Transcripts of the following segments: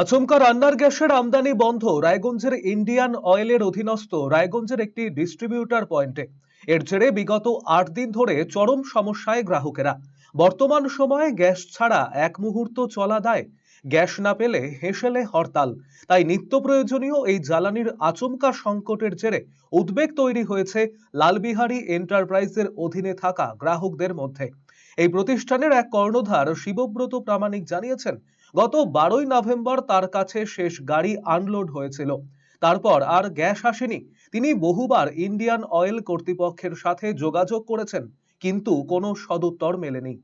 আচমকা রান্নার গ্যাসের আমদানি বন্ধ রায়গঞ্জের ইন্ডিয়ান অয়েলের অধীনস্থ রায়গঞ্জের একটি ডিস্ট্রিবিউটর পয়েন্টে। এর জেরে বিগত আট দিন ধরে চরম সমস্যায় গ্রাহকেরা। বর্তমান সময়ে গ্যাস ছাড়া এক মুহূর্ত চলা দায়। গ্যাস না পেলে হেসেলে হরতাল। তাই নিত্য প্রয়োজনীয় এই জ্বালানির আচমকা সংকটের জেরে উদ্বেগ তৈরি হয়েছে লালবিহারী এন্টারপ্রাইজের অধীনে থাকা গ্রাহকদের মধ্যে। এই প্রতিষ্ঠানের এক কর্ণধার শিবব্রত প্রামাণিক জানিয়েছেন, গত বারোই নভেম্বর তার কাছে শেষ গাড়ি আনলোড হয়েছিল। তারপর আর গ্যাস আসেনি। তিনি বহুবার ইন্ডিয়ান অয়েল কর্তৃপক্ষের সাথে যোগাযোগ করেছেন, কিন্তু কোনো সদুত্তর মেলেনি।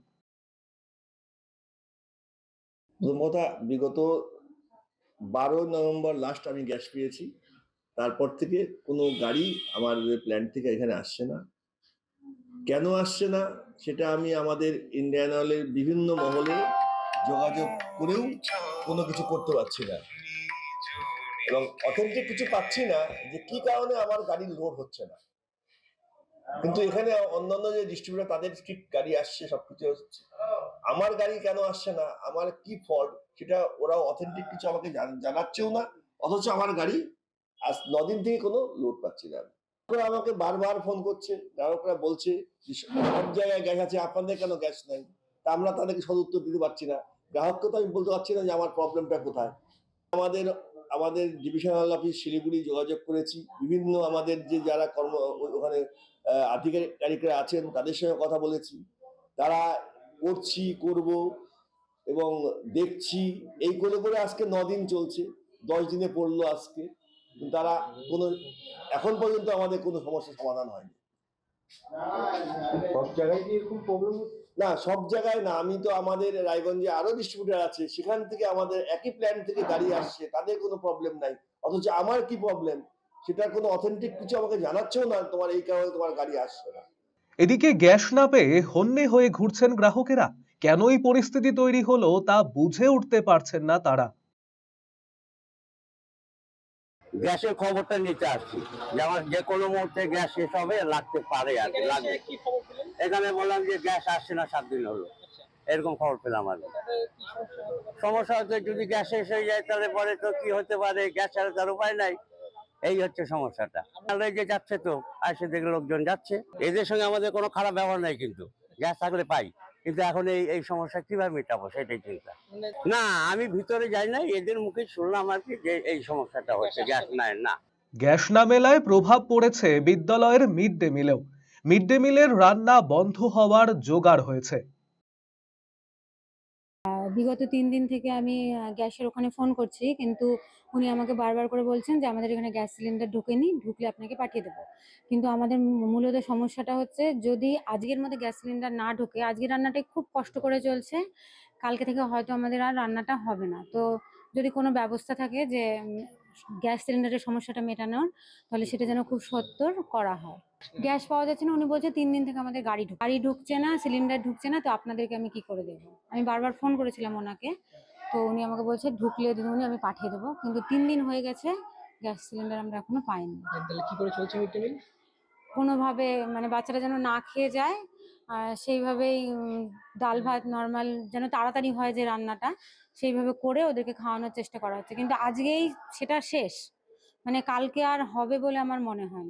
বিগত বারো নভেম্বর লাস্ট আমি গ্যাস পেয়েছি। তারপর থেকে কোনো গাড়ি আমার প্ল্যান্ট থেকে এখানে আসছে না। কেন আসছে না, সেটা আমি আমাদের ইন্ডিয়ান অয়েলের বিভিন্ন মহলে যোগাযোগ করেও কোনো কিছু করতে পারছি না। এবং অথেন্টিক কিছু পাচ্ছি না যে কি কারণে আমার গাড়ি লোড হচ্ছে না। কিন্তু এখানে অন্যান্য যে ডিস্ট্রিবিউটার তাদের ঠিক গাড়ি আসছে, সবকিছু হচ্ছে। আমার গাড়ি কেন আসছে না, আমার কি ফল্ট সেটা ওরা অথেন্টিক কিছু আমাকে জানাচ্ছেও না, অথচ আমার গাড়ি আজ নদিন থেকে কোনো লোড পাচ্ছি না আমি। ওরা আমাকে বারবার ফোন করছে, গ্রাহকরা বলছে সব জায়গায় গ্যাস আছে, আপনাদের কেন গ্যাস নাই? তা আমরা তাদেরকে সদুত্তর দিতে পারছি না। গ্রাহককে তো আমি বলতে পারছি না যে, আমার প্রবলেমটা কোথায়? আমাদের আমাদের ডিভিশনাল অফিস শিলিগুড়ি যোগাযোগ করেছি। বিভিন্ন আমাদের যে, যারা কর্ম, ওখানে আধিকারিকরা আছেন, তাদের সঙ্গে কথা বলেছি। তারা করছি, করব এবং দেখছি। এই করে করে আজকে দিন চলছে। দশ দিনে পড়ল আজকে। কিন্তু তারা কোনো এখন পর্যন্ত আমাদের কোনো সমস্যার সমাধান হয়নি। সব জায়গায় কি এরকম প্রবলেম না সব জায়গায় না। আমি তো আমাদের রায়গঞ্জে আরও ডিস্ট্রিবিউটার আছে। সেখান থেকে আমাদের একই প্ল্যান থেকে গাড়ি আসছে। তাদের কোনো প্রবলেম নাই। অথচ আমার কি প্রবলেম সেটার কোনো অথেন্টিক কিছু আমাকে জানাচ্ছেও না তোমার এই কারণে তোমার গাড়ি আসছে না। এদিকে গ্যাস না পেয়ে হন্যে হয়ে ঘুরছেন গ্রাহকেরা। কেন এই পরিস্থিতি তৈরি হলো তা বুঝে উঠতে পারছেন না তারা। গ্যাসের খবরটা নিতে আসছি। যে আমার যে কোনো মুহূর্তে গ্যাস শেষ হবে লাগতে পারে আর কি, লাগবে। এখানে বললাম যে গ্যাস আসছে না সাত দিন হলো। এরকম খবর পেলাম আর সমস্যা হচ্ছে যদি গ্যাস শেষ হয়ে যায় তাহলে পরে তো কি হতে পারে? গ্যাস ছাড়া তার উপায় নাই। এই হচ্ছে সমস্যাটা। তাহলে যে যাচ্ছে তো আসে দেখলে লোকজন যাচ্ছে। এদের সঙ্গে আমাদের কোনো খারাপ ব্যবহার নাই কিন্তু। গ্যাস থাকলে পাই। কিন্তু এখন এই এই সমস্যা কীভাবে মেটাবো সেটাই চিন্তা। না আমি ভিতরে যাই না এদের মুখে শুনলাম আর কি যে এই সমস্যাটা হচ্ছে গ্যাস নাই না। গ্যাস না মেলায় প্রভাব পড়েছে বিদ্যালয়ের মিড ডে মিলেও। মিড ডে মিলের রান্না বন্ধ হওয়ার জোগাড় হয়েছে। বিগত তিন দিন থেকে আমি গ্যাসের ওখানে ফোন করছি। কিন্তু উনি আমাকে বারবার করে বলছেন যে, আমাদের এখানে গ্যাস সিলিন্ডার ঢোকেনি, ঢুকলে আপনাকে পাঠিয়ে দেবো। কিন্তু আমাদের মূলত সমস্যাটা হচ্ছে, যদি আজকের মধ্যে গ্যাস সিলিন্ডার না ঢোকে, আজকের রান্নাটাই খুব কষ্ট করে চলছে, কালকে থেকে হয়তো আমাদের আর রান্নাটা হবে না। তো যদি কোনো ব্যবস্থা থাকে যে গ্যাস সিলিন্ডারের সমস্যাটা মেটানোর তাহলে সেটা যেন খুব সত্তর করা হয়। গ্যাস পাওয়া যাচ্ছে না উনি বলছে তিন দিন থেকে আমাদের গাড়ি ঢুক গাড়ি ঢুকছে না সিলিন্ডার ঢুকছে না তো আপনাদেরকে আমি কি করে দেবো? আমি বারবার ফোন করেছিলাম ওনাকে তো উনি আমাকে বলছে ঢুকলে দিদিমণি আমি পাঠিয়ে দেবো কিন্তু তিন দিন হয়ে গেছে গ্যাস সিলিন্ডার আমরা এখনও পাইনি। তাহলে কি করে চলছে মিড ডে মিল? কোনোভাবে মানে বাচ্চারা যেন না খেয়ে যায় আর সেইভাবেই ডাল ভাত নর্মাল যেন তাড়াতাড়ি হয় যে রান্নাটা, সেইভাবে করে ওদেরকে খাওয়ানোর চেষ্টা করা হচ্ছে। কিন্তু আজকেই সেটা শেষ। মানে কালকে আর হবে বলে আমার মনে হয়